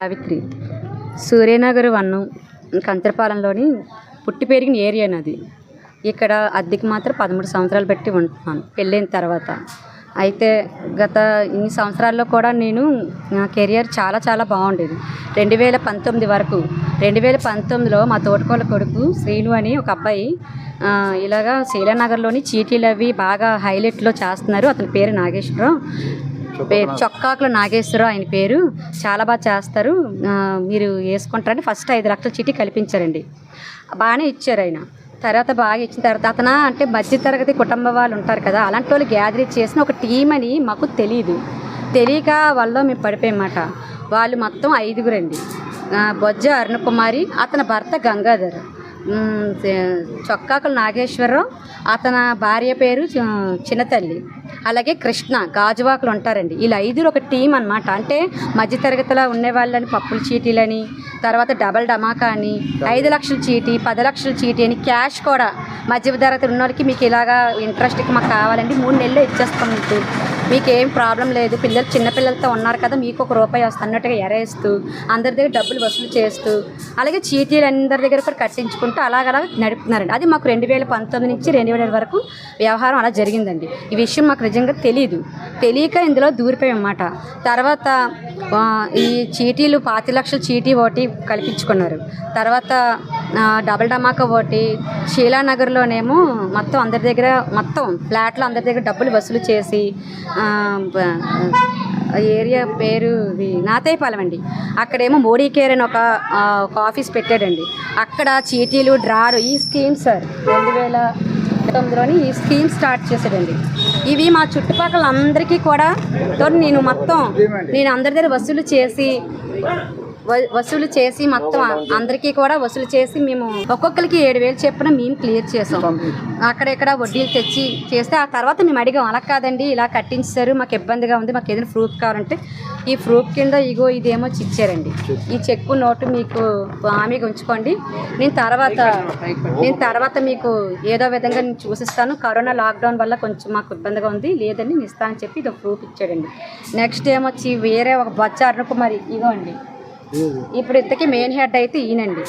Savitri. Suryanagar one కంతరపాలెంలోని పుట్టి పెరిగిన area అది ఇక్కడ అద్దెకి మాత్రం పదమూడు సంవత్సరాలు పెట్టి ఉంటున్నాను. పెళ్ళైన తర్వాత. అయితే గత ఇన్ని సంవత్సరాల్లో కూడా నేను నా కెరియర్ చాలా చాలా బాగుండేది. రెండు వేల పంతొమ్మిది వరకు రెండు వేల పంతొమ్మిదిలో మా తోటకోళ్ళ కొడుకు శ్రీను అని ఒక అబ్బాయి ఆ, ఇలాగా శీలానగర్లోని చీటీలు అవి బాగా హైలైట్లో చేస్తున్నారు. అతని పేరు నాగేశ్వరరావు. పేరు చొక్కాకుల నాగేశ్వరరావు ఆయన పేరు. చాలా బాగా చేస్తారు. మీరు వేసుకుంటారని ఫస్ట్ ఐదు లక్షల చీటీ కల్పించారండి. బాగానే ఇచ్చారు ఆయన. తర్వాత బాగా ఇచ్చిన తర్వాత అతను అంటే మధ్యతరగతి కుటుంబ వాళ్ళు ఉంటారు కదా అలాంటి వాళ్ళు గ్యాదరింగ్ చేసిన ఒక టీం అని మాకు తెలియదు తెలియక వాళ్ళలో మేము పడిపోయామాట వాళ్ళు మొత్తం ఐదుగురండి. బొజ్జ అరుణకుమారి అతని భర్త గంగాధర్. చొక్కాకుల నాగేశ్వరరావు. అతని భార్య పేరు చిన్నతల్లి అలాగే కృష్ణ గాజువాకులు ఉంటారండి. వీళ్ళు ఐదురు ఒక టీం అనమాట అంటే మధ్యతరగతిలో ఉండేవాళ్ళని పప్పుల చీటీలని తర్వాత డబల్ డమాకా అని ఐదు లక్షల చీటీ పది లక్షల చీటీ అని క్యాష్ కూడా మధ్య తరగతి ఉన్న వాళ్ళకి మీకు ఇలాగా ఇంట్రెస్ట్కి మాకు కావాలండి. మూడు నెలలు ఇచ్చేస్తాం మీకు. మీకు ఏం ప్రాబ్లం లేదు. పిల్లలు చిన్నపిల్లలతో ఉన్నారు కదా మీకు ఒక రూపాయి వస్తున్నట్టుగా ఎరేస్తూ అందరి దగ్గర డబ్బులు వసూలు చేస్తూ అలాగే చీటీలు అందరి దగ్గర కూడా కట్టించుకుంటూ అలాగలా నడుపుతున్నారండి. అది మాకు రెండు వేల పంతొమ్మిది నుంచి రెండు వేల వరకు వ్యవహారం అలా జరిగిందండి. ఈ విషయం మాకు నిజంగా తెలియదు తెలియక ఇందులో దూరిపోయామన్నమాట. తర్వాత ఈ చీటీలు పాతి లక్షల చీటీ ఒకటి కల్పించుకున్నారు. తర్వాత డబల్ డమాకా ఒకటి షీలానగర్లోనేమో మొత్తం అందరి దగ్గర మొత్తం ఫ్లాట్లో అందరి దగ్గర డబ్బులు వసూలు చేసి ఏరియా పేరు ఇది అండి. అక్కడేమో మోడీ కేర్ అని ఒక ఆఫీస్ పెట్టాడండి. అక్కడ చీటీ వీళ్ళు డ్రారు. ఈ స్కీమ్ సార్ రెండు వేల తొమ్మిదిలోని ఈ స్కీమ్ స్టార్ట్ చేశాడండి. ఇవి మా చుట్టుపక్కల అందరికీ కూడా తో నేను మొత్తం నేను అందరి దగ్గర వసూలు చేసి వసూలు చేసి మొత్తం అందరికీ కూడా వసూలు చేసి మేము ఒక్కొక్కరికి ఏడు వేలు చెప్పిన మేము క్లియర్ చేసాం. అక్కడెక్కడ వడ్డీలు తెచ్చి చేస్తే ఆ తర్వాత మేము అడిగాం అలా కాదండి ఇలా కట్టించారు మాకు ఇబ్బందిగా ఉంది మాకు ఏదైనా ప్రూఫ్ కావాలంటే ఈ ప్రూఫ్ కింద ఇగో ఇదేమో ఇచ్చారండి. ఈ చెక్కు నోటు మీకు హామీగా ఉంచుకోండి. నేను తర్వాత నేను తర్వాత మీకు ఏదో విధంగా నేను చూసిస్తాను. కరోనా లాక్డౌన్ వల్ల కొంచెం మాకు ఇబ్బందిగా ఉంది లేదని నేను ఇస్తానని చెప్పి ఇది ప్రూఫ్ ఇచ్చాడండి. నెక్స్ట్ ఏమొచ్చి వేరే ఒక బొచ్చ అరుణకుమారి ఇగో అండి ఇప్పుడు ఇంతకీ మెయిన్ హెడ్ అయితే ఈయనండి.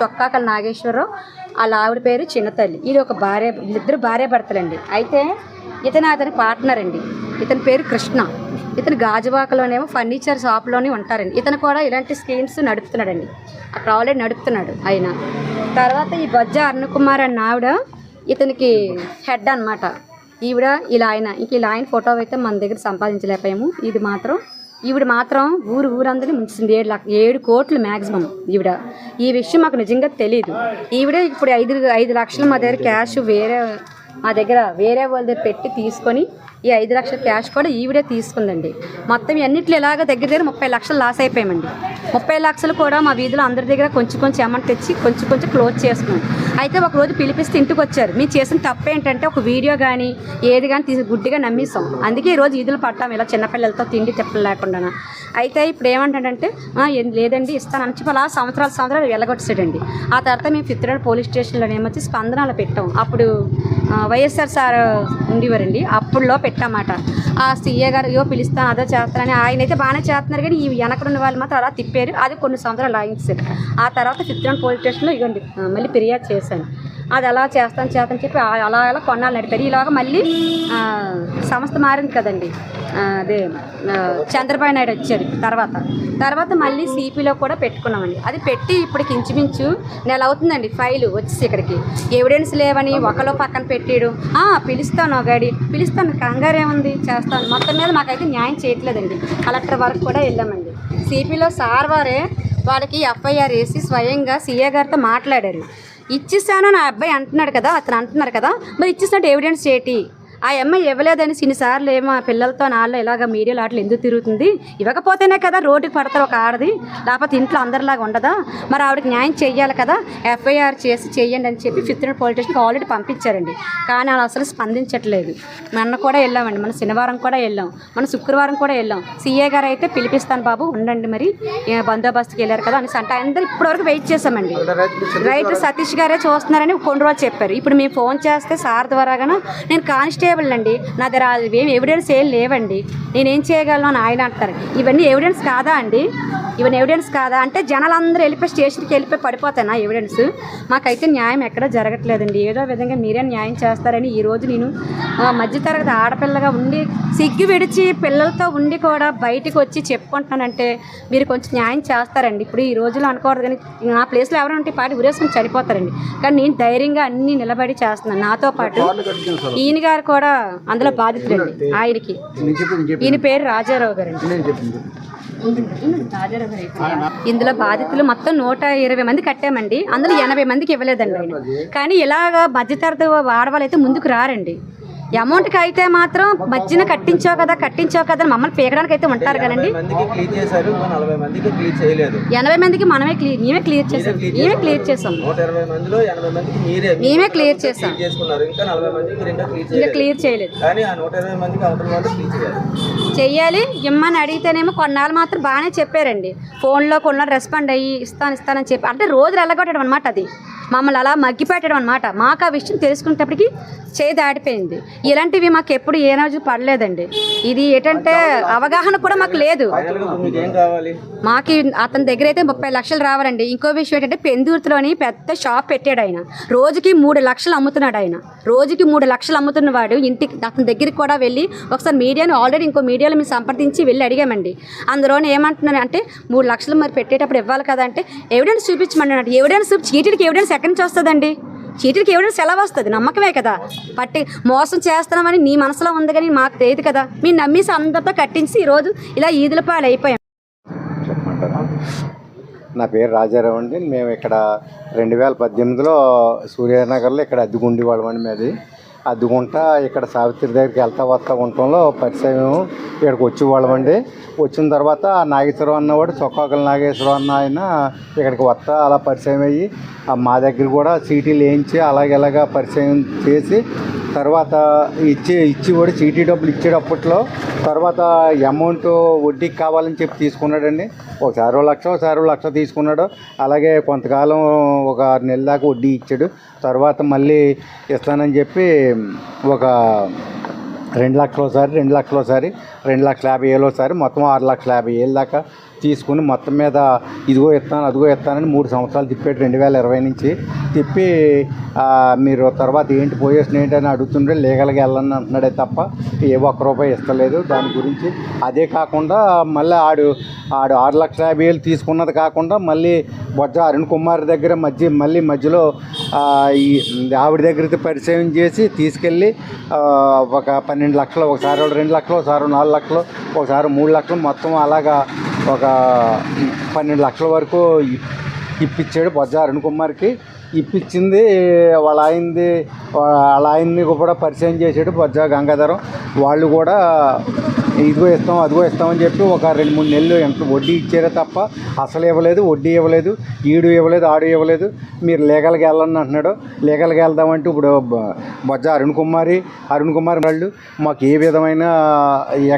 చొక్కాకల నాగేశ్వరరావు. వాళ్ళ ఆవిడ పేరు చిన్నతల్లి ఇది ఒక భార్య వీళ్ళిద్దరు భార్య భర్తలండి. అయితే ఇతను అతని పార్ట్నర్ అండి. ఇతని పేరు కృష్ణ. ఇతను గాజువాకలోనేమో ఫర్నిచర్ షాప్లోనే ఉంటారండి. ఇతను కూడా ఇలాంటి స్కీమ్స్ నడుపుతున్నాడండి. అక్కడ ఆల్రెడీ నడుపుతున్నాడు ఆయన. తర్వాత ఈ బజ్జ అరుణకుమార్ అన్న ఆవిడ ఇతనికి హెడ్ అన్నమాట. ఈవిడ ఇలా ఆయన. ఇంక ఇలా ఆయన ఫోటో అయితే మన దగ్గర సంపాదించలేకపోయాము. ఇది మాత్రం ఈవిడ మాత్రం ఊరు ఊరందరినీ ముంచింది ఏడు లక్ష ఏడు కోట్లు మ్యాక్సిమం ఈవిడ. ఈ విషయం మాకు నిజంగా తెలియదు ఈవిడ ఇప్పుడు ఐదు ఐదు లక్షలు మా దగ్గర క్యాష్ వేరే మా దగ్గర వేరే వాళ్ళ దగ్గర పెట్టి తీసుకొని ఈ ఐదు లక్షల క్యాష్ కూడా ఈవిడే తీసుకుందండి. మొత్తం అన్నిట్లో ఇలాగ దగ్గర దగ్గర ముప్పై లక్షలు లాస్ అయిపోయామండి. ముప్పై లక్షలు కూడా మా వీధిలో అందరి దగ్గర కొంచెం కొంచెం అమౌంట్ తెచ్చి కొంచెం కొంచెం క్లోజ్ చేసుకున్నాం. అయితే ఒక రోజు పిలిపిస్తే ఇంటికి వచ్చారు. మీరు చేసిన తప్పు ఏంటంటే ఒక వీడియో కానీ ఏది కానీ తీసి గుడ్డిగా నమ్మేసాం అందుకే ఈ రోజు ఈదులు పట్టాం ఇలా చిన్నపిల్లలతో తిండి తిప్పలు లేకుండా అయితే ఇప్పుడు ఏమంటాడంటే లేదండి ఇస్తాను అని చెప్పి అలా సంవత్సరాల సంవత్సరాలు వెళ్ళగొట్టాడండి ఆ తర్వాత మేము ఫిత్రాడ్ పోలీస్ స్టేషన్లో ఏమొచ్చి స్పందనలో పెట్టాం. అప్పుడు వైఎస్ఆర్ సార్ ఉండేవారండి. అప్పుడులో పెట్టామాట. ఆ సీఏ గారు అయ్యో పిలుస్తాను అదో చేస్తానని ఆయన అయితే బాగానే చేస్తున్నారు. కానీ ఈ వెనకడున్న వాళ్ళు మాత్రం అలా తిప్పి పేరు అది కొన్ని సంవత్సరాలు లాగించారు ఆ తర్వాత చిత్రం పోలీస్ స్టేషన్లో ఇవ్వండి మళ్ళీ ఫిర్యాదు చేశాను. అది అలా చేస్తాను చేస్తాను చెప్పి అలా అలా కొన్నాళ్ళు నడిపారు. ఈలోగా మళ్ళీ సంస్థ మారింది కదండి. అదే చంద్రబాబు నాయుడు వచ్చారు తర్వాత. తర్వాత మళ్ళీ సిపిలో కూడా పెట్టుకున్నామండి. అది పెట్టి ఇప్పటికి ఇంచుమించు నెల అవుతుందండి ఫైలు వచ్చేసి ఇక్కడికి. ఎవిడెన్స్ లేవని ఒకలో పక్కన పెట్టాడు. పిలుస్తాను గాడి పిలుస్తాను కంగారు ఏముంది? చేస్తాను. మొత్తం మీద మాకైతే న్యాయం చేయట్లేదండి. కలెక్టర్ వరకు కూడా వెళ్ళామండి. సిపిలో సార్ వారే వాళ్ళకి ఎఫ్ఐఆర్ వేసి స్వయంగా సీఏ గారితో మాట్లాడారు. ఇచ్చేసాను నా అబ్బాయి అంటున్నాడు కదా అతను అంటున్నారు కదా మరి ఇచ్చేసినట్టు ఎవిడెన్స్ ఏంటి? ఆ అమ్మాయి ఇవ్వలేదని ఇన్నిసార్లు ఏమో ఆ పిల్లలతో నాళ్ళు ఇలాగ మీడియాలో అట్లా ఎందుకు తిరుగుతుంది? ఇవ్వకపోతేనే కదా రోడ్డుకి పడతారు ఒక ఆడది. లేకపోతే ఇంట్లో అందరిలాగా ఉండదా? మరి ఆవిడకి న్యాయం చెయ్యాలి కదా? ఎఫ్ఐఆర్ చేసి చెయ్యండి అని చెప్పి ఫిఫ్త్ పోలీస్ స్టేషన్కి ఆల్రెడీ పంపించారండి. కానీ అలా అసలు స్పందించట్లేదు. మొన్న కూడా వెళ్ళామండి. మన శనివారం కూడా వెళ్ళాం. మన శుక్రవారం కూడా వెళ్ళాం. సీఏ గారు అయితే పిలిపిస్తాను బాబు ఉండండి మరి. బందోబస్తుకి వెళ్ళారు కదా అనేసి అంటే అందరూ ఇప్పటివరకు వెయిట్ చేసామండి రైటర్ సతీష్ గారే చూస్తున్నారని కొన్ని రోజులు చెప్పారు. ఇప్పుడు మేము ఫోన్ చేస్తే సార్ ద్వారాగా నేను కానిస్టేబుల్ కానిస్టేబుల్ అండి. నా దగ్గర ఏం ఎవిడెన్స్ ఏం లేవండి. నేనేం చేయగలను అని ఆయన అంటారు. ఇవన్నీ ఎవిడెన్స్ కాదా అండి? ఇవన్నీ ఎవిడెన్స్ కాదా? అంటే జనాలందరూ వెళ్ళిపోయి స్టేషన్కి వెళ్ళిపోయి పడిపోతాయి నా ఎవిడెన్స్ మాకైతే న్యాయం ఎక్కడా జరగట్లేదండి. ఏదో విధంగా మీరే న్యాయం చేస్తారని ఈరోజు నేను మధ్యతరగతి ఆడపిల్లగా ఉండి సిగ్గు విడిచి పిల్లలతో ఉండి కూడా బయటికి వచ్చి చెప్పుకుంటున్నానంటే మీరు కొంచెం న్యాయం చేస్తారండి. ఇప్పుడు ఈ రోజులో అనుకోవద్దు కానీ నా ప్లేస్లో ఎవరైనా ఉంటే పాటి ఉరేసుకుని చనిపోతారండి. కానీ నేను ధైర్యంగా అన్నీ నిలబడి చేస్తున్నాను. నాతో పాటు ఈయన గారు కూడా అందులో బాధితులండి ఆయనకి. ఈయన పేరు రాజారావు చెప్పింది ఇందులో బాధితులు మొత్తం నూట ఇరవై మంది కట్టామండి. అందులో ఎనభై మందికి ఇవ్వలేదండి ఆయన. కానీ ఇలాగ మధ్యతరగతి ఆడవాళ్ళు అయితే ముందుకు రారండి. అమౌంట్కి అయితే మాత్రం మధ్యన కట్టించావు కదా కట్టించావు కదా మమ్మల్ని పీకడానికి అయితే ఉంటారు కదండి. ఎనభై మందికి మనమే క్లియర్ మేమే క్లియర్ చేసాం మేమే క్లియర్ చేసాం మేమే క్లియర్ చేసాం ఇంకా క్లియర్ చేయలేదు. చెయ్యాలి. ఇమ్మని అడిగితేనేమో కొన్నాళ్ళు మాత్రం బాగానే చెప్పారండి. ఫోన్లో కొన్నాళ్ళు రెస్పాండ్ అయ్యి ఇస్తాను ఇస్తానని చెప్పి. అంటే రోజులు వెళ్ళగొట్టడం అనమాట అది. మమ్మల్ని అలా మగ్గిపెట్టడం అనమాట మాకు ఆ విషయం తెలుసుకునేటప్పటికి చేయి దాటిపోయింది. ఇలాంటివి మాకు ఎప్పుడు ఏ రోజు పడలేదండి. ఇది ఏంటంటే అవగాహన కూడా మాకు లేదు. మాకు అతని దగ్గర అయితే ముప్పై లక్షలు రావాలండి. ఇంకో విషయం ఏంటంటే పెందుర్తిలోని పెద్ద షాప్ పెట్టాడు ఆయన. రోజుకి మూడు లక్షలు అమ్ముతున్నాడు ఆయన. రోజుకి మూడు లక్షలు అమ్ముతున్నవాడు ఇంటికి అతని దగ్గరికి కూడా వెళ్ళి ఒకసారి మీడియాని ఆల్రెడీ ఇంకో మీడియాలో మేము సంప్రదించి వెళ్ళి అడిగామండి. అందులోనే ఏమంటున్నాను అంటే మూడు లక్షలు మరి పెట్టేటప్పుడు ఇవ్వాలి కదా అంటే ఎవిడెన్స్ చూపించమన్నాడు. ఎవిడెన్స్ చీటీలకి ఎవిడెన్స్ నుంచి వస్తుందండి చీటీలకి ఎవరైనా సెలవు వస్తుంది నమ్మకమే కదా. పట్టి మోసం చేస్తున్నామని నీ మనసులో ఉంది కానీ మాకు తెలియదు కదా. మీరు నమ్మేసి అందరితో కట్టించి ఈరోజు ఇలా ఈదుల పాలు అయిపోయాం నా పేరు రాజారావు అండి. మేము ఇక్కడ రెండు వేల పద్దెనిమిదిలో సూర్యనగర్లో ఇక్కడ అద్దెకుండి వాళ్ళమండి మీది. అద్దెకుంటా ఇక్కడ సావిత్రి దగ్గరికి వెళ్తా వస్తా ఉండటంలో పరిచయం ఇక్కడికి వచ్చేవాళ్ళమండి వచ్చిన తర్వాత నాగేశ్వరం అన్నవాడు చొక్కాకల నాగేశ్వరం అన్న ఆయన ఇక్కడికి వస్తా అలా పరిచయం అయ్యి మా దగ్గర కూడా సీటీలు వేయించి అలాగే ఇలాగా పరిచయం చేసి తర్వాత ఇచ్చి కూడా చీటీ డబ్బులు ఇచ్చేటప్పట్లో తర్వాత అమౌంట్ వడ్డీకి కావాలని చెప్పి తీసుకున్నాడండి. ఒకసారి లక్ష ఒకసారి లక్ష తీసుకున్నాడు. అలాగే కొంతకాలం ఒక ఆరు నెలల దాకా వడ్డీ ఇచ్చాడు. తర్వాత మళ్ళీ ఇస్తానని చెప్పి ఒక రెండు లక్షలు ఒకసారి రెండు లక్షలు ఒకసారి రెండు లక్షల యాభై వేలు ఒకసారి మొత్తం ఆరు లక్షల యాభై వేలు దాకా తీసుకుని మొత్తం మీద ఇదిగో ఇస్తాను అదిగో ఇస్తానని మూడు సంవత్సరాలు తిప్పాడు రెండు వేల ఇరవై నుంచి. తిప్పి మీరు తర్వాత ఏంటి పోయేసిన ఏంటి అని అడుగుతుంటే లీగల్గా వెళ్ళని అంటున్నాడే తప్ప ఏ ఒక్క రూపాయి ఇస్తలేదు. దాని గురించి అదే కాకుండా మళ్ళీ ఆడు ఆడు ఆరు లక్షల యాభై వేలు తీసుకున్నది కాకుండా మళ్ళీ బొజ్జ అరుణ్ కుమార్ దగ్గర మధ్య మళ్ళీ మధ్యలో ఈ ఆవిడ దగ్గరికి పరిచయం చేసి తీసుకెళ్ళి ఒక పన్నెండు లక్షలు ఒకసారి రెండు లక్షలు ఒకసారి నాలుగు లక్షలు ఒకసారి మూడు లక్షలు మొత్తం అలాగా ఒక పన్నెండు లక్షల వరకు ఇప్పించాడు బొజ్జ అరుణ్ కుమార్కి. ఇప్పించింది వాళ్ళ ఆయనది వాళ్ళ ఆయన్ని కూడా పరిచయం చేసాడు బొజ్జ గంగాధరం. వాళ్ళు కూడా ఇదిగో ఇస్తాం అదిగో ఇస్తామని చెప్పి ఒక రెండు మూడు నెలలు ఎంత వడ్డీ ఇచ్చారే తప్ప అసలు ఇవ్వలేదు వడ్డీ ఇవ్వలేదు ఈడు ఇవ్వలేదు ఆడు ఇవ్వలేదు. మీరు లీగల్గా వెళ్ళండి అంటున్నాడు. లీగల్గా వెళ్దామంటే ఇప్పుడు బొజ్జ అరుణ్ కుమారి అరుణ్ కుమార్ వాళ్ళు మాకు ఏ విధమైన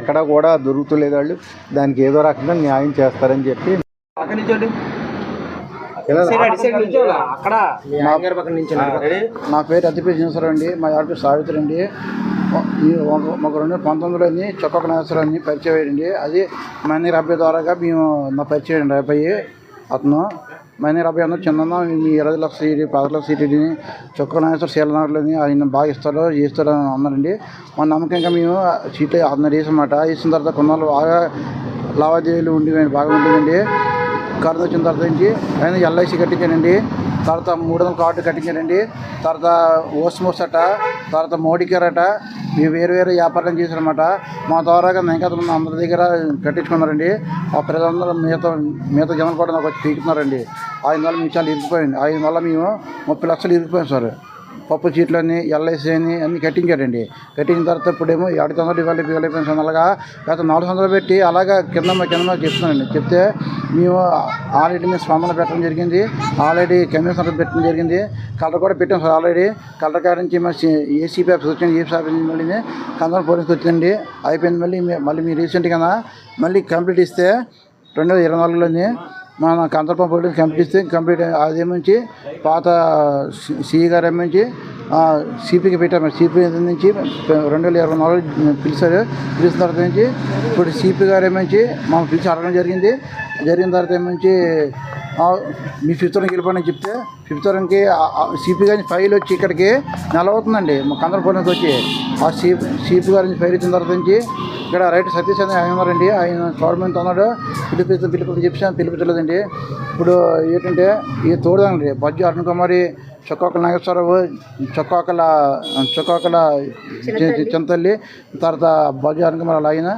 ఎక్కడా కూడా దొరుకుతులేదు వాళ్ళు. దానికి ఏదో రకంగా న్యాయం చేస్తారని చెప్పి నా పేరు అతిపేరు జిన్సరావు అండి మా ఆడపేరు సావిత్రి అండి ఒక రెండు పంతొమ్మిదిలోని చొక్కొక్క నాగేశ్వరాన్ని పరిచయం అయ్యండి. అది మైనర్ అబ్బాయి ద్వారాగా మేము నా పరిచయం అబ్బాయి అతను మైనర్ అబ్బాయి అందరూ చిన్న మీ ఇరవై లక్షల సీటీ పది లక్షల సీటీని చొక్క నాగేశ్వర శీలనగర్లోని ఆయన బాగా ఇస్తారో చేస్తారో అని అన్నారండి. మా నమ్మకంగా మేము సీట్లు అతను వేసమాట వేసిన తర్వాత కొన్నాళ్ళు బాగా లావాదేవీలు ఉండి బాగా ఉండేదండి కరోనా వచ్చిన తర్వాత నుంచి ఆయన ఎల్ఐసి కట్టించానండి. తర్వాత మూడు వందల కార్డు కట్టించానండి. తర్వాత ఓస్మోస్ అట తర్వాత మోడీకేర్ అట ఇవి వేరు వేరు వ్యాపారం చేశారన్నమాట. మా ద్వారాగా ఇంకా అందరి దగ్గర కట్టించుకున్నారండి. ఆ ప్రజలందరూ మిగతా మిగతా జనం కూడా నాకు వచ్చి పీకుతున్నారండి ఆయన వల్ల మేము చాలా ఇరిగిపోయింది ఆయన వల్ల మేము ముప్పై లక్షలు ఇరిగిపోయాం సార్. పప్పు చీట్లని ఎల్ఐసి అని అన్నీ కట్టించారండి కట్టించిన తర్వాత ఇప్పుడేమో ఏడు వందలు ఇవ్వాలి ఇవ్వాలి పెన్షన్ అలాగా గత నాలుగు వందలు పెట్టి అలాగా కింద మా కింద చెప్తున్నానండి చెప్తే మేము ఆల్రెడీ మేము స్పందన పెట్టడం జరిగింది. ఆల్రెడీ కమిషనర్ పెట్టడం జరిగింది. కలర్ కూడా పెట్టాం సార్ ఆల్రెడీ. కలర్ కాడ నుంచి మా ఏసీపీ ఆఫీస్ వచ్చింది. ఏసీ ఆఫీస్ మళ్ళీ కందరం పోలీస్కి వచ్చిందండి. అయిపోయింది మళ్ళీ మళ్ళీ మీ రీసెంట్గా మళ్ళీ కంప్లీట్ ఇస్తే రెండు వేల ఇరవై నాలుగులోని మన కంతరపం కంపిస్తే కంప్లీట్ ఇస్తే కంప్లీట్ అదేమించి పాత సిఈ గారు ఏమించి సిపికి పెట్టాము సిపి నుంచి రెండు వేల ఇరవై నాలుగు పిలిచారు. పిలిచిన తర్వాత నుంచి ఇప్పుడు సిపి గారు ఏమించి మమ్మల్ని పిలిచి అడగడం జరిగింది. జరిగిన తర్వాత ఏమించి మీ ఫిఫ్త్ వరకు వెళ్ళిపోయిన చెప్తే ఫిఫ్త్ వరకు సిపి గారి ఫైల్ వచ్చి ఇక్కడికి నెల అవుతుందండి. మా కందరపోవడానికి వచ్చి ఆ సిపి సిపి గారి నుంచి ఫైల్ ఇచ్చిన తర్వాత నుంచి ఇక్కడ రైట్ సతీష్ అని ఆయన ఉన్నారండి. ఆయన గవర్నమెంట్ అన్నాడు పిలిపిస్తాం పిలిపి చెప్పాను పిలిపించలేదండి. ఇప్పుడు ఏంటంటే ఈ తోడదండి బజ్జు అరుణ్ కుమారి చొక్కాకల నాగేశ్వరరావు చొక్కాకల చొక్కాకల చింతల్లి తర్వాత బజ్జు అరుణ్ కుమార్ వాళ్ళ ఆయన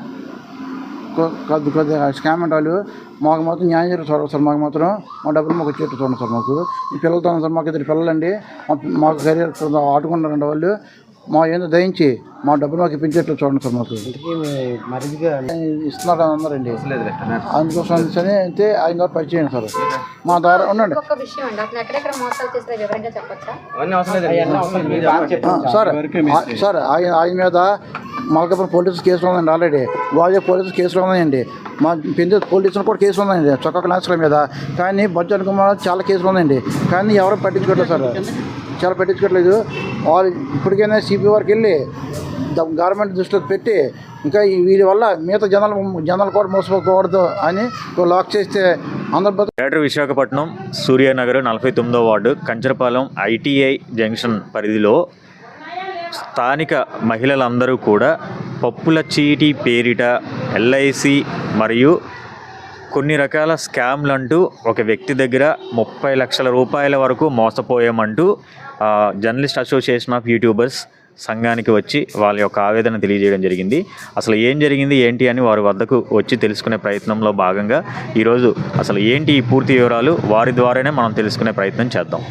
కొద్ది కొద్దిగా స్కామ్ అంటే వాళ్ళు మాకు మాత్రం న్యాయం జరుగుతుంది చూడాలి సార్ మాకు మాత్రం. మా డబ్బులు మాకు వచ్చేట్టు చూడండి సార్ మాకు. ఈ పిల్లలతో సార్ మాకు ఇద్దరు పిల్లలండి. అండి మాకు కెరీర్ ఆడుకుంటారండి వాళ్ళు. మా ఏందో దయించి మా డబ్బులు మాకు ఇప్పించేట్లు చూడండి సార్ మాకు. ఇస్తున్నారు అని అన్నారండి. అందుకోసం అనేసి అయితే ఆయన ద్వారా పరిచయం సార్ మా ద్వారా ఉండండి. సార్ సార్ ఆయన ఆయన మీద మలకాపురం పోలీసు కేసులు ఉందండి ఆల్రెడీ. గోజా పోలీసు కేసులు ఉన్నాయండి. మా పెద్ద పోలీసులు కూడా కేసులు ఉన్నాయండి. చొక్కా క్లాసుల మీద. కానీ బొజ్జన్ కుమార్ చాలా కేసులు ఉన్నాయండి. కానీ ఎవరు పట్టించుకోవట్లేదు సార్. చాలా పట్టించుకోవట్లేదు వాళ్ళు ఇప్పటికైనా సిపి వరకు వెళ్ళి ద- గవర్నమెంట్ దృష్టిలో పెట్టి ఇంకా వీరి వల్ల మిగతా జనాలు జనాలు కూడా మోసపోకూడదు అని లాక్ చేస్తే ఆంధ్రప్రదేశ్ గ్రేటర్ విశాఖపట్నం సూర్యనగర్ నలభై తొమ్మిదో వార్డు కంచరపాలెం ఐటీఐ జంక్షన్ పరిధిలో స్థానిక మహిళలందరూ కూడా పప్పుల చీటీ పేరిట ఎల్ఐసి మరియు కొన్ని రకాల స్కామ్లు అంటూ ఒక వ్యక్తి దగ్గర ముప్పై లక్షల రూపాయల వరకు మోసపోయామంటూ జర్నలిస్ట్ అసోసియేషన్ ఆఫ్ యూట్యూబర్స్ సంఘానికి వచ్చి వాళ్ళ యొక్క ఆవేదన తెలియజేయడం జరిగింది. అసలు ఏం జరిగింది ఏంటి అని వారి వద్దకు వచ్చి తెలుసుకునే ప్రయత్నంలో భాగంగా ఈరోజు అసలు ఏంటి ఈ పూర్తి వివరాలు వారి ద్వారానే మనం తెలుసుకునే ప్రయత్నం చేద్దాం.